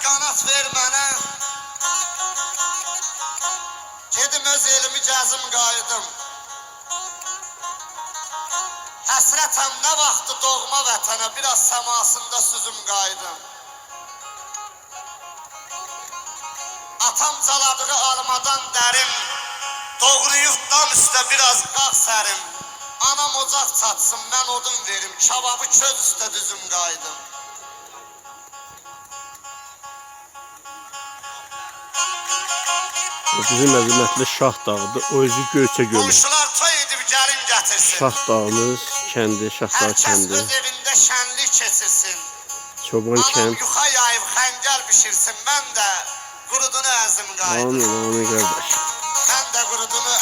ver mənə. Gedim öz elimi gəzim qayıdım. Həsrətəm nə vaxtı doğma vətənə, biraz səmasında süzüm qayıdım. Atam caladığı almadan dərim, doğrayıb dam üstə biraz qağ sərim. Anam ocaq çatsın, mən odun verim, kebabı köz üstə düzüm qayıdım. Bizim əzəmətli Şah dağıdır. O özü Göyçə gölü. Qonşular toy edib gəlin gətirsin. Şah dağımız kəndi, Şahdağ Hər kəs kəndi. öz evində şənlik keçirsin. Çoban kənd. yuxa yayıb xəngəl bişirsin, mən də qurudunu əzim qayıdım. Amin, amin qardaş. Mən də qurudunu